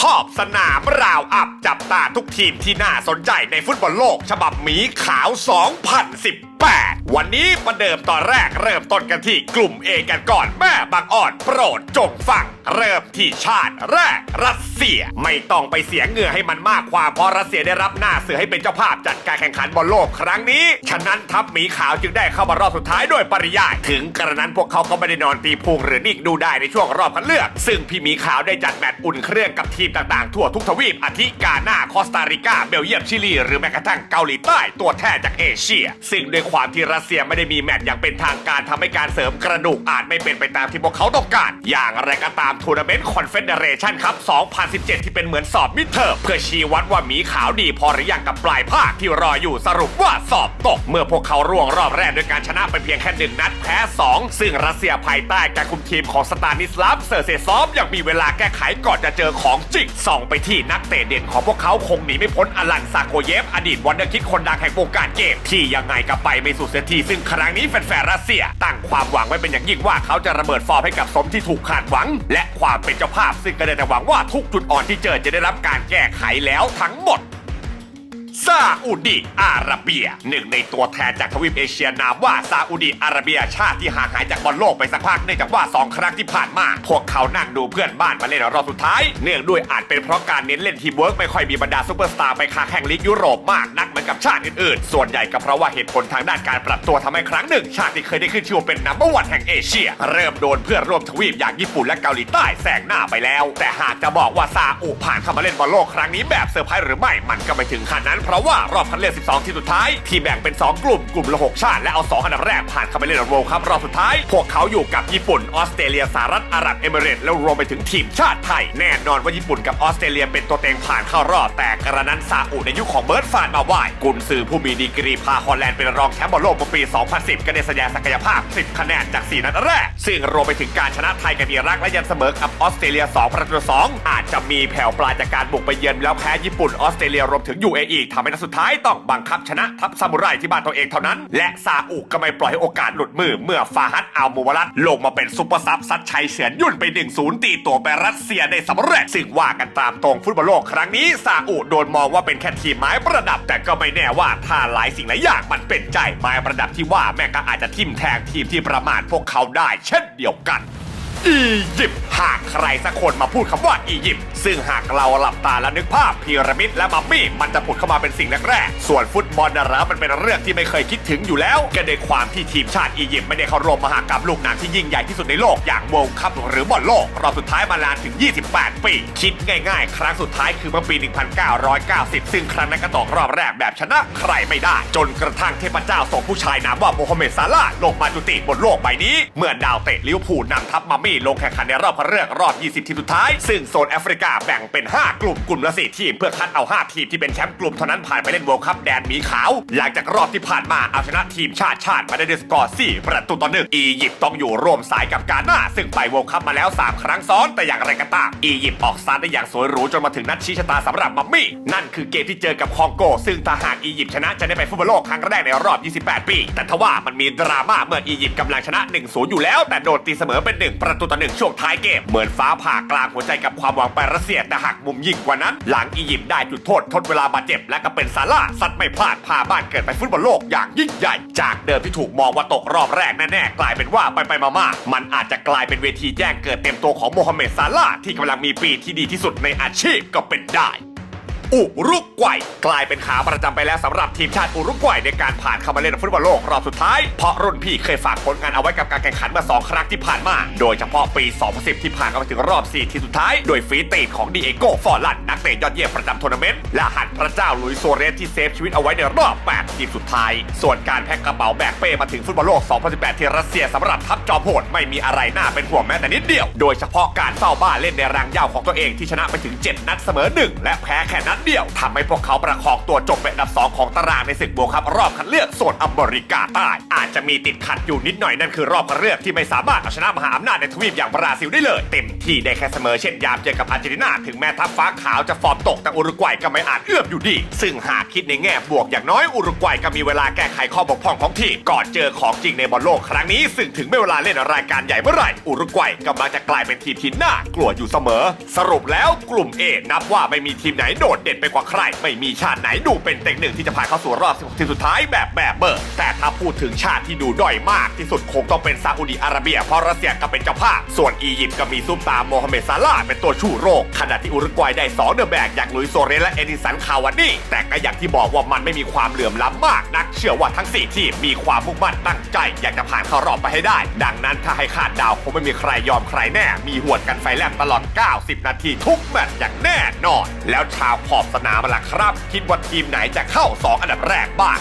ขอบสนามราวอับจับตาทุกทีมที่น่าสนใจในฟุตบอลโลก ฉบับหมีขาว 2010 18วันนี้ประเดิมตอนแรกเริ่มต้นกันที่กลุ่ม A กันก่อนแม่บางอ่อนโปรดจงฟัง เริ่มที่ชาติแรกรัสเซียไม่ต้องไปเสียเหงื่อให้มันมากความเพราะรัสเซียได้รับหน้าเสือให้เป็นเจ้าภาพจัดการแข่งขันบอลโลกครั้งนี้ ฉะนั้นทัพหมีขาวจึงได้เข้ามารอบสุดท้ายโดยปริยาย ถึงกระนั้นพวกเขาก็ไม่ได้นอนตีพุงหรือนิ่งดูได้ในช่วงรอบคัดเลือก ซึ่งพี่หมีขาวได้จัดแมตช์อุ่นเครื่องกับทีมต่างๆ ทั่วทุกทวีปอาทิกาหน้าคอสตาริกาเบลเยียมชิลี หรือแม้กระทั่งเกาหลีใต้ตัวแทนจากเอเชีย ซึ่งด้วยความที่รัสเซียไม่ได้มีแมตช์อย่างเป็นทางการทำให้การเสริมกระดูกอาจไม่เป็นไปตามที่พวกเขาต้องการ อย่างไรก็ตามทัวร์นาเมนต์คอนเฟเดเรชันครับ 2017 ที่เป็นเหมือนสอบมิดเทอมเพื่อชี้วัดว่าหมีขาวดีพอหรือยังกับปลายภาคที่รออยู่สรุปว่าสอบตก เมื่อพวกเขาร่วงรอบแรกด้วยการชนะไปเพียงแค่หนึ่งนัดแพ้ 2 ซึ่งรัสเซียภายใต้การคุมทีมของสตานิสลาฟเซอร์เซซอฟยังมีเวลาแก้ไขก่อนจะเจอของจริงส่องไปที่นักเตะเด่นของพวกเขาคงหนีไม่พ้นอลันซาโกเยฟอดีตวันเดอร์คิดคนดังแห่งวงการเกมที่ยังไงก็ไปไม่สุดเสียทีซึ่งครั้งนี้แฟนๆรัสเซีย ตั้งความหวังไว้เป็นอย่างยิ่งว่าเขาจะระเบิดฟอร์มให้กับสมที่ถูกคาดหวัง และความเป็นเจ้าภาพซึ่งก็ได้แต่หวังว่าทุกจุดอ่อนที่เจอจะได้รับการแก้ไขแล้วทั้งหมด ซาอุดิอาระเบีย หนึ่งในตัวแทนจากทวีปเอเชียนามว่าซาอุดิอาระเบียชาติที่ห่างหายจากบอลโลกไปสักพักเนื่องจากว่า 2 ครั้งที่ผ่านมา พวกเขานั่งดูเพื่อนบ้านมาเล่นรอบสุดท้าย เนื่องด้วยอาจเป็นเพราะการเน้นเล่นทีมเวิร์กไม่ค่อยมีบรรดาซูเปอร์สตาร์ไปค้าแข่งลีกยุโรปมากนักเหมือนกับชาติอื่นๆ ส่วนใหญ่ก็เพราะว่าเหตุผลทางด้านการปรับตัวทำให้ครั้งหนึ่ง ชาติที่เคยได้ขึ้นชื่อว่าเป็นนัมเบอร์วันแห่งเอเชีย เริ่มโดนเพื่อนร่วมทวีปอย่างญี่ปุ่นและเกาหลีใต้แซงหน้าไปแล้ว แต่หากจะบอกว่าซาอุผ่านเข้ามาเล่นบอลโลกครั้งนี้แบบเซอร์ไพรส์หรือไม่มันก็ไม่ถึงขนาดนั้นเพราะว่ารอบคัดเลือก 12 ทีมสุดท้าย ที่แบ่งเป็น 2 กลุ่มกลุ่มละ 6 ชาติ และเอา 2 อันดับแรกผ่านเข้าไปเล่นโรลคัพรอบสุดท้าย พวกเขาอยู่กับญี่ปุ่นออสเตรเลียสหรัฐอาหรับเอมิเรตส์แล้วรวมไปถึงทีมชาติไทย แน่นอนว่าญี่ปุ่นกับออสเตรเลียเป็นตัวเต็งผ่านเข้ารอบแต่กระนั้นซาอุในยุคของเบิร์ดฟานมาไหวกุนซือผู้มีดีกรีพาฮอลแลนด์เป็นรองแชมป์บอลโลกเมื่อปี 2010 ก็ได้แสดงศักยภาพ 10 คะแนนจาก 4 นัดแรก ซึ่งรวมไปถึงการชนะไทยกับอิรักและยันเสมอกับออสเตรเลีย 2 ประตู 2 อาจจะมีแผ่วปลายจากการบุกไปเยือนแล้วแพ้ญี่ปุ่นออสเตรเลียรวมถึง UAE ทำให้นัดสุดท้ายต้องบังคับชนะทัพซามูไรที่บ้านตัวเองเท่านั้น และซาอุก็ไม่ปล่อยให้โอกาสหลุดมือเมื่อฟาฮัดอัลมูวารัตลงมาเป็นซุปเปอร์ซับซัดชัยเฉือนยุ่นไป 1-0 ตีตัวไปรัสเซียได้สำเร็จซึ่งว่ากันตามตรงฟุตบอลโลกครั้งนี้ซาอุโดนมองว่าเป็นแค่ทีมไม้ประดับ แต่ก็ไม่แน่ว่าถ้าหลายสิ่งหลายอย่างมันเป็นใจไม้ประดับที่ว่าแม่ก็อาจจะทิ่มแทงทีมที่ประมาทพวกเขาได้ เช่นเดียวกัน อียิปต์หากใครสักคนมาพูดคำว่าอียิปต์ซึ่งหากเราหลับตาแล้วนึกภาพพีระมิดและมัมมี่มันจะผุดเข้ามาเป็นสิ่งแรกๆส่วนฟุตบอลนะเหรอมันเป็นเรื่องที่ไม่เคยคิดถึงอยู่แล้วก็ด้วยความที่ทีมชาติอียิปต์ไม่ได้เข้าร่วมมหากรรมลูกหนังที่ยิ่งใหญ่ที่สุดในโลกอย่าง World Cup หรือบอลโลกรอบสุดท้ายมานานถึง 28 ปี คิดง่ายๆ ครั้งสุดท้ายคือเมื่อปี 1990 ซึ่งครั้งนั้นก็ตกรอบแรกแบบชนะใครไม่ได้ จนกระทั่งเทพเจ้าส่งผู้ชายนามว่าโมฮัมเหม็ดซาลาห์ลงมาจุติบนโลกใบนี้ เมื่อดาวเตะลิเวอร์พูลนำทัพมัมมี่ลงแข่งขันในรอบคัดเลือกรอบ 20 ทีมสุดท้าย ซึ่งโซนแอฟริกาแบ่งเป็น 5 กลุ่มกลุ่มละ 4 ทีม เพื่อคัดเอา 5 ทีมที่เป็นแชมป์กลุ่มเท่านั้นผ่านไปเล่นเวิลด์คัพแดนหมีขาว หลังจากรอบที่ผ่านมาเอาชนะทีมชาติชาติมาได้ด้วยสกอร์4ประตูต่อหนึ่งอียิปต์ต้องอยู่ร่วมสายกับกาหน้า ซึ่งไปเวิลด์คัพมาแล้ว 3 ครั้งซ้อนแต่อย่างไรก็ตามอียิปต์ออกสตาร์ทได้อย่างสวยหรูจนมาถึงนัดชี้ชะตาสำหรับมัมมี่นั่นคือเกมที่เจอกับคองโก ซึ่งถ้าหากอียิปต์ชนะจะได้ไปฟุตบอลโลกครั้งแรกในรอบ 28 ปี แต่ทว่ามันมีดราม่าเมื่ออียิปต์กำลังชนะ 1-0 อยู่แล้ว แต่โดนตีเสมอเป็น 1 ประตูต่อหนึ่งช่วงท้ายเกม เหมือนฟ้าผ่ากลางหัวใจกับความหวังไปรัสเซียแต่หักมุมยิ่งกว่านั้น หลังอียิปต์ได้จุดโทษทดเวลาบาดเจ็บ และก็เป็นซาร่าซัดไม่พลาดพาบ้านเกิดไปฟุตบอลโลกอย่างยิ่งใหญ่ จากเดิมที่ถูกมองว่าตกรอบแรกแน่ๆกลายเป็นว่าไปไปๆมามันอาจจะกลายเป็นเวทีแจ้งเกิดเต็มตัวของโมฮัมเหม็ดซาร่าห์ที่กำลังมีปีที่ดีที่สุดในอาชีพก็เป็นได้ อุรุกวัยกลายเป็นขาประจำไปแล้วสำหรับทีมชาติอุรุกวัยในการผ่านเข้ามาเล่นฟุตบอลโลกรอบสุดท้าย เพราะรุ่นพี่เคยฝากผลงานเอาไว้กับการแข่งขันมา 2 ครั้งที่ผ่านมา โดยเฉพาะปี 2010 ที่ผ่านเข้ามาถึงรอบ 4 ทีมสุดท้าย โดยฝีตีนของดีเอโกฟอร์ลันนักเตะยอดเยี่ยมประจำทัวร์นาเมนต์และหันพระเจ้าลุยโซเรสที่เซฟชีวิตเอาไว้ในรอบ 8 ทีมสุดท้าย ส่วนการแพ็กกระเป๋าแบกเป้มาถึงฟุตบอลโลก 2018 ที่รัสเซียสำหรับทัพจอมโหดไม่มีอะไรน่าเป็นห่วงแม้แต่นิดเดียว โดยเฉพาะการเฝ้าบ้านเล่นในรังยาวของตัวเองที่ชนะไปถึง 7 นัดเสมอ 1 และแพ้แค่นัดนัดเดียวทำให้พวกเขาประคองตัวจบเป็นอันดับ 2 ของตารางในศึกโบว์คัพรอบคัดเลือกโซนอเมริกาใต้ อาจจะมีติดขัดอยู่นิดหน่อยนั่นคือรอบคัดเลือกที่ไม่สามารถเอาชนะมหาอำนาจในทวีปอย่างบราซิลได้เลย เต็มที่ได้แค่เสมอเช่นยามเจอกับอาร์เจนตินาถึงแม้ทัพฟ้าขาวจะฟอร์มตกแต่อุรุกวัยก็ไม่อาจเอื้อมอยู่ดี ซึ่งหากคิดในแง่บวกอย่างน้อยอุรุกวัยก็มีเวลาแก้ไขข้อบกพร่องของทีมก่อนเจอของจริงในบอลโลกครั้งนี้ ซึ่งถึงไม่เวลาเล่นรายการใหญ่เมื่อไหร่อุรุกวัยกำลังจะกลายเป็นทีมที่น่ากลัวอยู่เสมอ สรุปแล้วกลุ่ม A นับว่าไม่มีทีมไหนโดดเด่นไปกว่าใคร ไม่มีชาติไหนดูเป็นเต็งหนึ่งที่จะผ่านเข้าสู่รอบ 16 ทีมสุดท้ายแบบแบบเบอร์ แต่ถ้าพูดถึงชาติที่ดูด้อยมากที่สุดคงต้องเป็นซาอุดิอาระเบีย เพราะรัสเซียก็เป็นเจ้าภาพ ส่วนอียิปต์ก็มีซุปตาร์โมฮัมเหม็ดซาลาเป็นตัวชูโรงขณะที่อุรุกวัยได้สองเดอะแบกอย่างลุยโซเรและเอดิสันคาวานี่แต่ก็อย่างที่บอกว่ามันไม่มีความเหลื่อมล้ำมากนัก เชื่อว่าทั้ง 4 ทีมมีความมุ่งมั่นตั้งใจ อยากจะผ่านเข้ารอบไปให้ได้ ดังนั้นถ้าให้คาดเดาวคงไม่มีใครยอมใครแน่ มีหวดกันไฟแลบตลอด 90 นาทีทุกแมตช์อย่างแน่นอน แล้วชาวขออบสนามล่ะครับ คิดว่าทีมไหนจะเข้า 2 อันดับแรกบ้าง